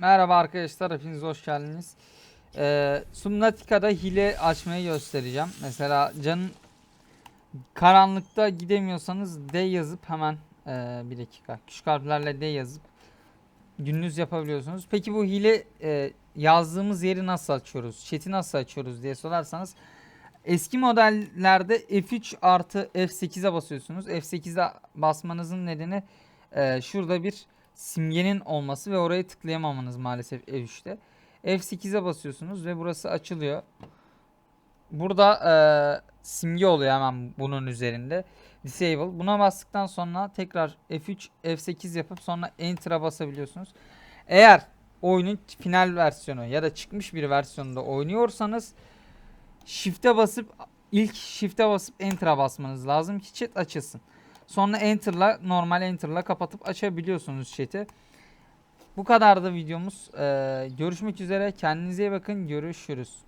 Merhaba arkadaşlar, hepiniz hoş geldiniz. Ee, Subnautica'da hile açmayı göstereceğim. Mesela canın karanlıkta gidemiyorsanız D yazıp hemen ee, bir dakika küçük harflerle D yazıp gününüz yapabiliyorsunuz. Peki bu hile ee, yazdığımız yeri nasıl açıyoruz? Chat'i nasıl açıyoruz diye sorarsanız eski modellerde F3 artı F8'e basıyorsunuz. F8'e basmanızın nedeni ee, şurada bir simgenin olması ve oraya tıklayamamanız maalesef F3'te. F8'e basıyorsunuz ve burası açılıyor. Burada eee, simge oluyor hemen bunun üzerinde. Disable. Buna bastıktan sonra tekrar F3, F8 yapıp sonra Enter'a basabiliyorsunuz. Eğer oyunun final versiyonu ya da çıkmış bir versiyonunda oynuyorsanız Shift'e basıp ilk Shift'e basıp Enter'a basmanız lazım ki chat açılsın. Sonra Enter'la normal Enter'la kapatıp açabiliyorsunuz chat'i. Bu kadardı videomuz. Ee, görüşmek üzere. Kendinize iyi bakın. Görüşürüz.